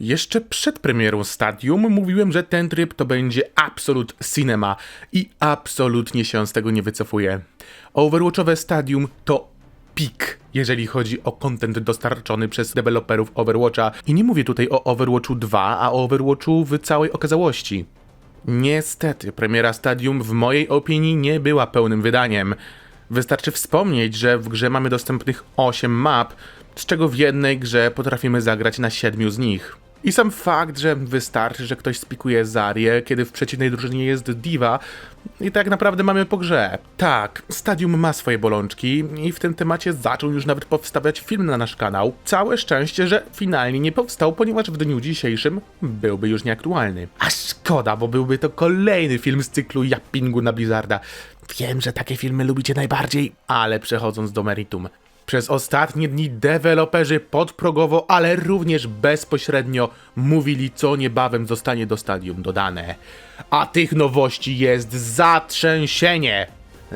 Jeszcze przed premierą Stadium mówiłem, że ten tryb to będzie absolut cinema i absolutnie się z tego nie wycofuję. Overwatchowe Stadium to pik, jeżeli chodzi o content dostarczony przez deweloperów Overwatcha i nie mówię tutaj o Overwatchu 2, a o Overwatchu w całej okazałości. Niestety, premiera Stadium w mojej opinii nie była pełnym wydaniem. Wystarczy wspomnieć, że w grze mamy dostępnych 8 map, z czego w jednej grze potrafimy zagrać na 7 z nich. I sam fakt, że wystarczy, że ktoś spikuje Zarię, kiedy w przeciwnej drużynie jest Diva, i tak naprawdę mamy po grze. Tak, Stadium ma swoje bolączki i w tym temacie zaczął już nawet powstawać film na nasz kanał. Całe szczęście, że finalnie nie powstał, ponieważ w dniu dzisiejszym byłby już nieaktualny. A szkoda, bo byłby to kolejny film z cyklu Jappingu na Blizzarda. Wiem, że takie filmy lubicie najbardziej, ale przechodząc do meritum. Przez ostatnie dni deweloperzy podprogowo, ale również bezpośrednio mówili, co niebawem zostanie do stadium dodane. A tych nowości jest zatrzęsienie!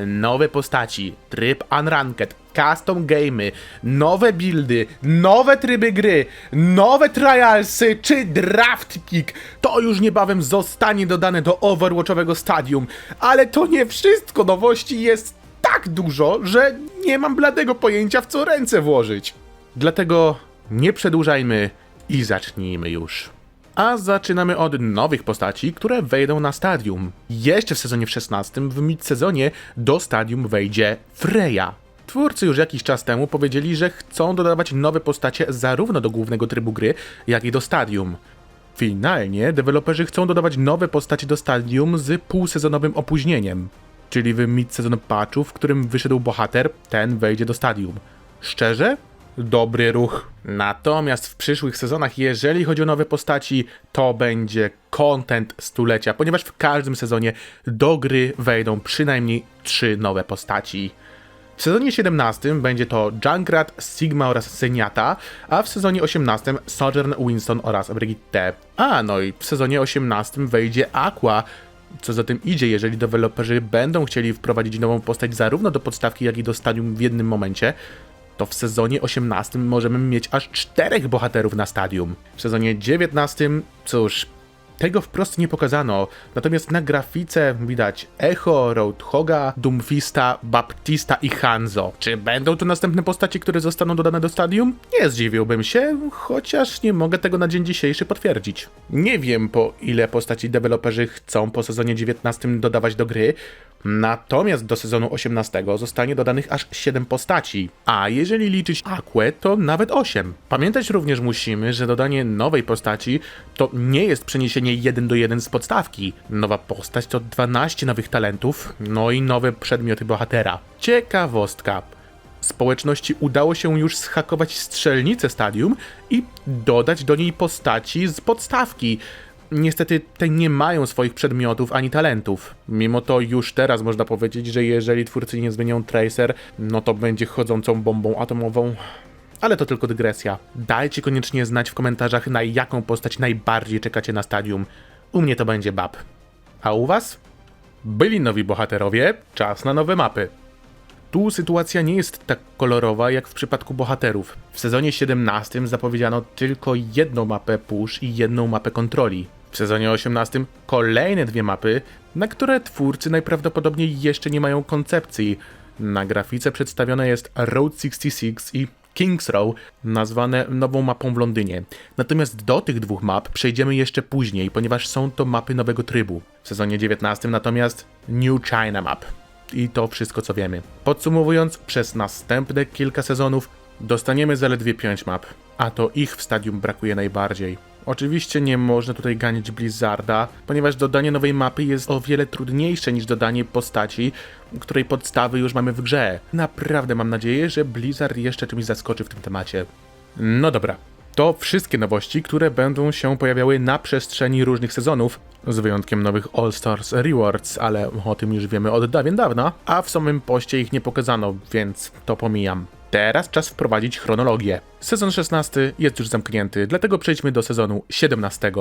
Nowe postaci, tryb Unranked, custom gamey, nowe buildy, nowe tryby gry, nowe trialsy czy draft pick. To już niebawem zostanie dodane do Overwatchowego stadium. Ale to nie wszystko, nowości jest tak dużo, że nie mam bladego pojęcia w co ręce włożyć. Dlatego nie przedłużajmy i zacznijmy już. A zaczynamy od nowych postaci, które wejdą na stadium. Jeszcze w sezonie 16, w mid-sezonie, do stadium wejdzie Freya. Twórcy już jakiś czas temu powiedzieli, że chcą dodawać nowe postacie zarówno do głównego trybu gry, jak i do stadium. Finalnie deweloperzy chcą dodawać nowe postacie do stadium z półsezonowym opóźnieniem. Czyli w mid-sezon patchu, w którym wyszedł bohater, ten wejdzie do stadium. Szczerze? Dobry ruch. Natomiast w przyszłych sezonach, jeżeli chodzi o nowe postaci, to będzie content stulecia, ponieważ w każdym sezonie do gry wejdą przynajmniej trzy nowe postaci. W sezonie 17 będzie to Junkrat, Sigma oraz Zenyatta, a w sezonie 18 Sojourn Winston oraz Brigitte. A no i w sezonie 18 wejdzie Aqua, co za tym idzie, jeżeli deweloperzy będą chcieli wprowadzić nową postać zarówno do podstawki, jak i do stadium w jednym momencie, to w sezonie 18 możemy mieć aż czterech bohaterów na stadium. W sezonie 19, cóż, tego wprost nie pokazano, natomiast na grafice widać Echo, Roadhoga, Doomfista, Baptista i Hanzo. Czy będą to następne postacie, które zostaną dodane do stadium? Nie zdziwiłbym się, chociaż nie mogę tego na dzień dzisiejszy potwierdzić. Nie wiem po ile postaci deweloperzy chcą po sezonie 19 dodawać do gry, Natomiast do sezonu 18 zostanie dodanych aż 7 postaci, a jeżeli liczyć Aquę, to nawet 8. Pamiętać również musimy, że dodanie nowej postaci to nie jest przeniesienie 1 do 1 z podstawki. Nowa postać to 12 nowych talentów, no i nowe przedmioty bohatera. Ciekawostka. Społeczności udało się już schakować strzelnicę stadium i dodać do niej postaci z podstawki. Niestety te nie mają swoich przedmiotów ani talentów. Mimo to już teraz można powiedzieć, że jeżeli twórcy nie zmienią Tracer, no to będzie chodzącą bombą atomową. Ale to tylko dygresja. Dajcie koniecznie znać w komentarzach, na jaką postać najbardziej czekacie na stadium. U mnie to będzie Bab. A u was? Byli nowi bohaterowie, czas na nowe mapy. Tu sytuacja nie jest tak kolorowa jak w przypadku bohaterów. W sezonie 17 zapowiedziano tylko jedną mapę push i jedną mapę kontroli. W sezonie 18 kolejne dwie mapy, na które twórcy najprawdopodobniej jeszcze nie mają koncepcji. Na grafice przedstawione jest Road 66 i Kings Row, nazwane nową mapą w Londynie. Natomiast do tych dwóch map przejdziemy jeszcze później, ponieważ są to mapy nowego trybu. W sezonie 19 natomiast New China Map. I to wszystko co wiemy. Podsumowując, przez następne kilka sezonów dostaniemy zaledwie 5 map, a to ich w stadium brakuje najbardziej. Oczywiście nie można tutaj ganić Blizzarda, ponieważ dodanie nowej mapy jest o wiele trudniejsze niż dodanie postaci, której podstawy już mamy w grze. Naprawdę mam nadzieję, że Blizzard jeszcze czymś zaskoczy w tym temacie. No dobra, to wszystkie nowości, które będą się pojawiały na przestrzeni różnych sezonów, z wyjątkiem nowych All Stars Rewards, ale o tym już wiemy od dawien dawna, a w samym poście ich nie pokazano, więc to pomijam. Teraz czas wprowadzić chronologię. Sezon 16 jest już zamknięty, dlatego przejdźmy do sezonu 17.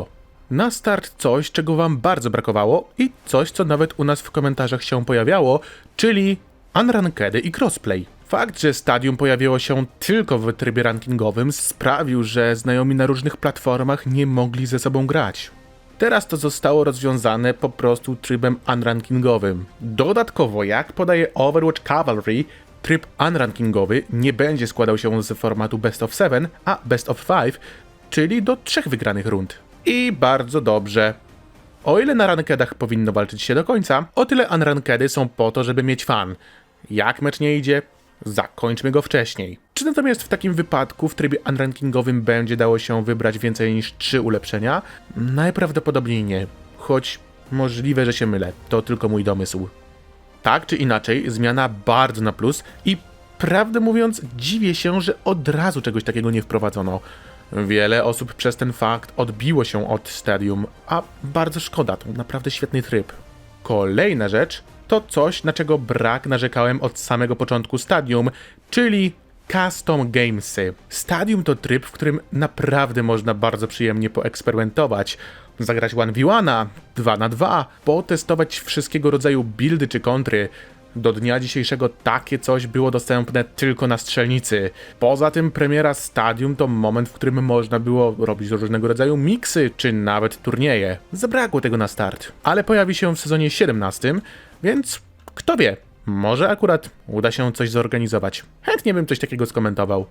Na start coś, czego wam bardzo brakowało i coś, co nawet u nas w komentarzach się pojawiało, czyli Unrankedy i crossplay. Fakt, że stadium pojawiło się tylko w trybie rankingowym sprawił, że znajomi na różnych platformach nie mogli ze sobą grać. Teraz to zostało rozwiązane po prostu trybem unrankingowym. Dodatkowo, jak podaje Overwatch Cavalry, tryb unrankingowy nie będzie składał się z formatu Best of 7, a Best of 5, czyli do trzech wygranych rund. I bardzo dobrze. O ile na rankedach powinno walczyć się do końca, o tyle unrankedy są po to, żeby mieć fan. Jak mecz nie idzie, zakończmy go wcześniej. Czy natomiast w takim wypadku w trybie unrankingowym będzie dało się wybrać więcej niż 3 ulepszenia? Najprawdopodobniej nie, choć możliwe, że się mylę, to tylko mój domysł. Tak czy inaczej, zmiana bardzo na plus i prawdę mówiąc, dziwię się, że od razu czegoś takiego nie wprowadzono. Wiele osób przez ten fakt odbiło się od Stadium, a bardzo szkoda, to naprawdę świetny tryb. Kolejna rzecz to coś, na czego brak narzekałem od samego początku Stadium, czyli Custom Gamesy. Stadium to tryb, w którym naprawdę można bardzo przyjemnie poeksperymentować. Zagrać 1v1, 2 na 2 potestować wszystkiego rodzaju buildy czy kontry. Do dnia dzisiejszego takie coś było dostępne tylko na strzelnicy. Poza tym premiera Stadium to moment, w którym można było robić różnego rodzaju miksy, czy nawet turnieje. Zabrakło tego na start. Ale pojawi się w sezonie 17, więc kto wie, może akurat uda się coś zorganizować. Chętnie bym coś takiego skomentował.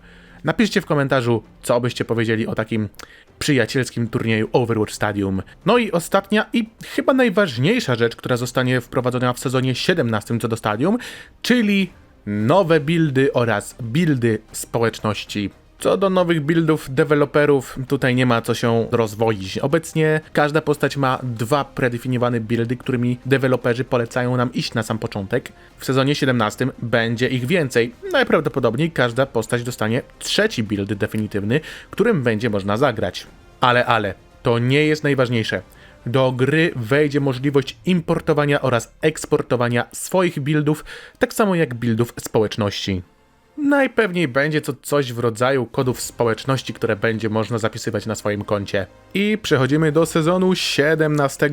Napiszcie w komentarzu, co byście powiedzieli o takim przyjacielskim turnieju Overwatch Stadium. No i ostatnia i chyba najważniejsza rzecz, która zostanie wprowadzona w sezonie 17 co do Stadium, czyli nowe buildy oraz buildy społeczności. Co do nowych buildów deweloperów, tutaj nie ma co się rozwoić. Obecnie każda postać ma dwa predefiniowane buildy, którymi deweloperzy polecają nam iść na sam początek. W sezonie 17 będzie ich więcej. Najprawdopodobniej każda postać dostanie trzeci build definitywny, którym będzie można zagrać. Ale, ale, to nie jest najważniejsze. Do gry wejdzie możliwość importowania oraz eksportowania swoich buildów, tak samo jak buildów społeczności. Najpewniej będzie to coś w rodzaju kodów społeczności, które będzie można zapisywać na swoim koncie. I przechodzimy do sezonu 17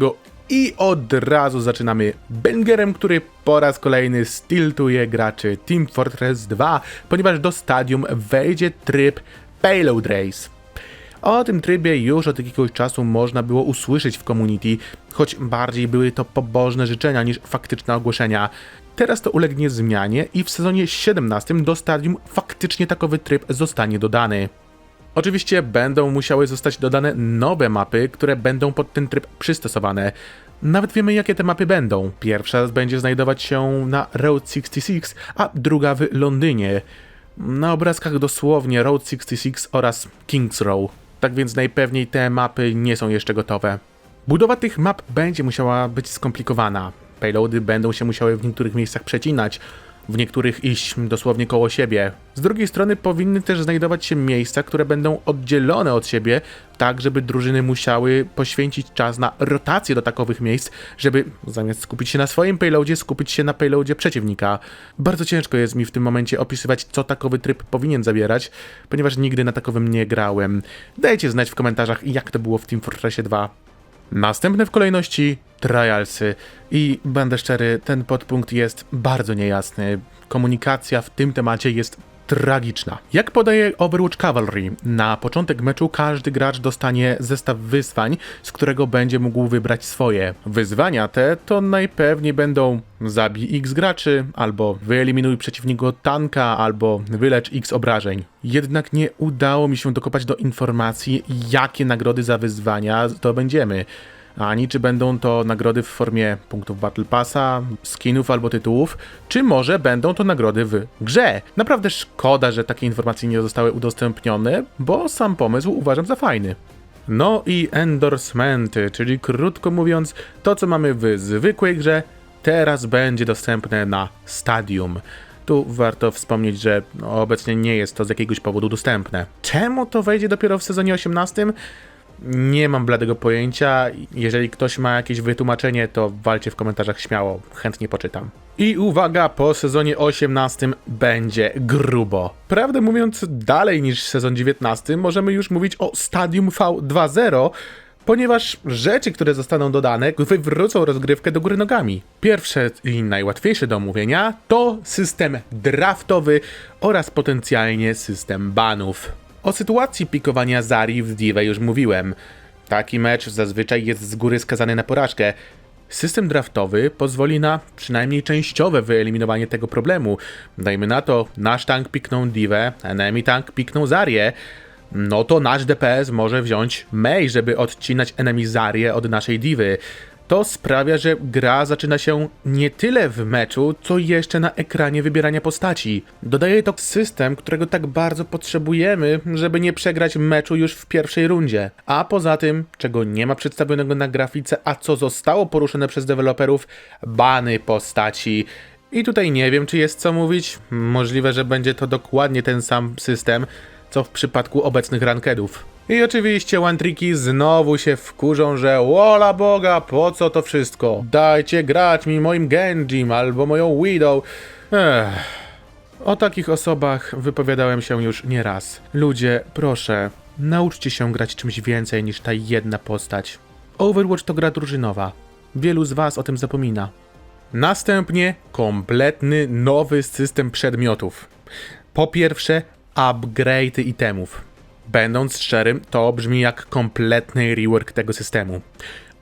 i od razu zaczynamy bangerem, który po raz kolejny stiltuje graczy Team Fortress 2, ponieważ do stadium wejdzie tryb Payload Race. O tym trybie już od jakiegoś czasu można było usłyszeć w community, choć bardziej były to pobożne życzenia niż faktyczne ogłoszenia. Teraz to ulegnie zmianie i w sezonie 17 do stadium faktycznie takowy tryb zostanie dodany. Oczywiście będą musiały zostać dodane nowe mapy, które będą pod ten tryb przystosowane. Nawet wiemy, jakie te mapy będą. Pierwsza będzie znajdować się na Road 66, a druga w Londynie. Na obrazkach dosłownie Road 66 oraz Kings Row. Tak więc najpewniej te mapy nie są jeszcze gotowe. Budowa tych map będzie musiała być skomplikowana. Payloady będą się musiały w niektórych miejscach przecinać, w niektórych iść dosłownie koło siebie. Z drugiej strony powinny też znajdować się miejsca, które będą oddzielone od siebie, tak żeby drużyny musiały poświęcić czas na rotację do takowych miejsc, żeby zamiast skupić się na swoim payloadzie, skupić się na payloadzie przeciwnika. Bardzo ciężko jest mi w tym momencie opisywać, co takowy tryb powinien zawierać, ponieważ nigdy na takowym nie grałem. Dajcie znać w komentarzach, jak to było w Team Fortressie 2. Następne w kolejności trialsy i będę szczery, ten podpunkt jest bardzo niejasny. Komunikacja w tym temacie jest tragiczna. Jak podaje Overwatch Cavalry, na początek meczu każdy gracz dostanie zestaw wyzwań, z którego będzie mógł wybrać swoje. Wyzwania te to najpewniej będą zabij x graczy, albo wyeliminuj przeciwniego tanka, albo wylecz x obrażeń. Jednak nie udało mi się dokopać do informacji, jakie nagrody za wyzwania zdobędziemy ani czy będą to nagrody w formie punktów Battle Passa, skinów albo tytułów, czy może będą to nagrody w grze. Naprawdę szkoda, że takie informacje nie zostały udostępnione, bo sam pomysł uważam za fajny. No i endorsementy, czyli krótko mówiąc, to co mamy w zwykłej grze, teraz będzie dostępne na Stadium. Tu warto wspomnieć, że obecnie nie jest to z jakiegoś powodu dostępne. Czemu to wejdzie dopiero w sezonie 18? Nie mam bladego pojęcia. Jeżeli ktoś ma jakieś wytłumaczenie, to walcie w komentarzach śmiało, chętnie poczytam. I uwaga, po sezonie 18 będzie grubo. Prawdę mówiąc, dalej niż sezon 19 możemy już mówić o Stadium V2.0, ponieważ rzeczy, które zostaną dodane, wywrócą rozgrywkę do góry nogami. Pierwsze i najłatwiejsze do omówienia to system draftowy oraz potencjalnie system banów. O sytuacji pikowania Zari w Dive już mówiłem. Taki mecz zazwyczaj jest z góry skazany na porażkę. System draftowy pozwoli na przynajmniej częściowe wyeliminowanie tego problemu. Dajmy na to, nasz tank piknął Divę, enemy tank piknął Zarię. No to nasz DPS może wziąć Mei, żeby odcinać enemy Zarię od naszej Divy. To sprawia, że gra zaczyna się nie tyle w meczu, co jeszcze na ekranie wybierania postaci. Dodaje to system, którego tak bardzo potrzebujemy, żeby nie przegrać meczu już w pierwszej rundzie. A poza tym, czego nie ma przedstawionego na grafice, a co zostało poruszone przez deweloperów, bany postaci. I tutaj nie wiem, czy jest co mówić. Możliwe, że będzie to dokładnie ten sam system, co w przypadku obecnych rankedów. I oczywiście One-Triki znowu się wkurzą, że wola boga, po co to wszystko? Dajcie grać mi moim Genjim albo moją Widow. Ech. O takich osobach wypowiadałem się już nieraz. Ludzie, proszę, nauczcie się grać czymś więcej niż ta jedna postać. Overwatch to gra drużynowa. Wielu z was o tym zapomina. Następnie kompletny nowy system przedmiotów. Po pierwsze, upgrade itemów. Będąc szczerym, to brzmi jak kompletny rework tego systemu.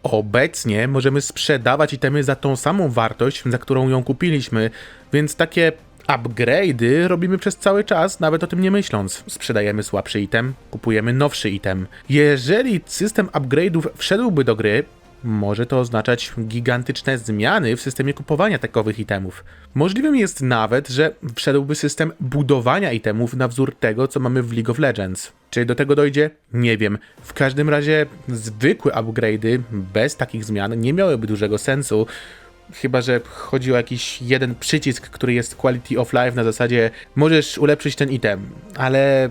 Obecnie możemy sprzedawać itemy za tą samą wartość, za którą ją kupiliśmy, więc takie upgrade'y robimy przez cały czas, nawet o tym nie myśląc. Sprzedajemy słabszy item, kupujemy nowszy item. Jeżeli system upgrade'ów wszedłby do gry, może to oznaczać gigantyczne zmiany w systemie kupowania takowych itemów. Możliwym jest nawet, że wszedłby system budowania itemów na wzór tego, co mamy w League of Legends. Czy do tego dojdzie? Nie wiem. W każdym razie zwykłe upgrade'y bez takich zmian nie miałyby dużego sensu. Chyba, że chodzi o jakiś jeden przycisk, który jest quality of life na zasadzie możesz ulepszyć ten item, ale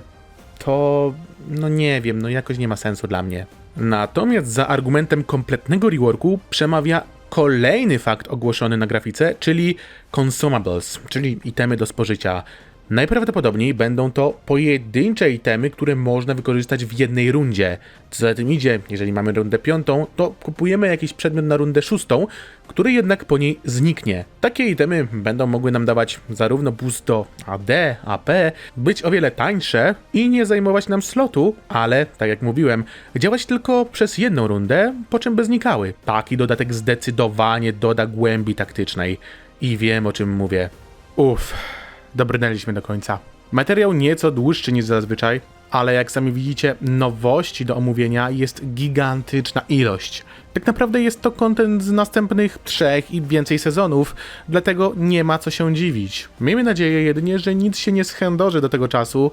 to no nie wiem, no jakoś nie ma sensu dla mnie. Natomiast za argumentem kompletnego reworku przemawia kolejny fakt ogłoszony na grafice, czyli consumables, czyli itemy do spożycia. Najprawdopodobniej będą to pojedyncze itemy, które można wykorzystać w jednej rundzie. Co za tym idzie, jeżeli mamy rundę piątą, to kupujemy jakiś przedmiot na rundę szóstą, który jednak po niej zniknie. Takie itemy będą mogły nam dawać zarówno boost do AD, AP, być o wiele tańsze i nie zajmować nam slotu, ale, tak jak mówiłem, działać tylko przez jedną rundę, po czym by znikały. Taki dodatek zdecydowanie doda głębi taktycznej. I wiem o czym mówię. Uff dobrnęliśmy do końca. Materiał nieco dłuższy niż zazwyczaj, ale jak sami widzicie, nowości do omówienia jest gigantyczna ilość. Tak naprawdę jest to kontent z następnych trzech i więcej sezonów, dlatego nie ma co się dziwić. Miejmy nadzieję jedynie, że nic się nie schędoży do tego czasu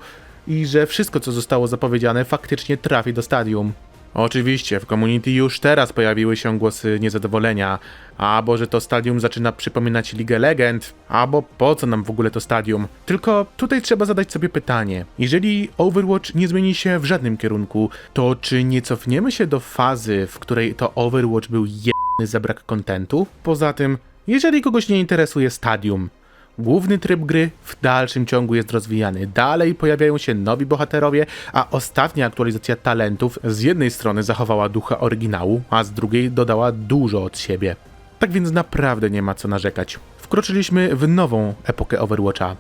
i że wszystko, co zostało zapowiedziane, faktycznie trafi do stadium. Oczywiście, w community już teraz pojawiły się głosy niezadowolenia, albo że to stadium zaczyna przypominać Ligę Legend, albo po co nam w ogóle to stadium. Tylko tutaj trzeba zadać sobie pytanie, jeżeli Overwatch nie zmieni się w żadnym kierunku, to czy nie cofniemy się do fazy, w której to Overwatch był jedny za brak kontentu? Poza tym, jeżeli kogoś nie interesuje stadium, Główny tryb gry w dalszym ciągu jest rozwijany. Dalej pojawiają się nowi bohaterowie, a ostatnia aktualizacja talentów z jednej strony zachowała ducha oryginału, a z drugiej dodała dużo od siebie. Tak więc naprawdę nie ma co narzekać. Wkroczyliśmy w nową epokę Overwatcha.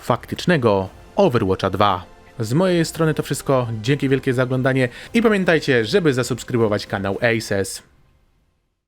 Faktycznego Overwatcha 2. Z mojej strony to wszystko. Dzięki wielkie za oglądanie i pamiętajcie, żeby zasubskrybować kanał Aces.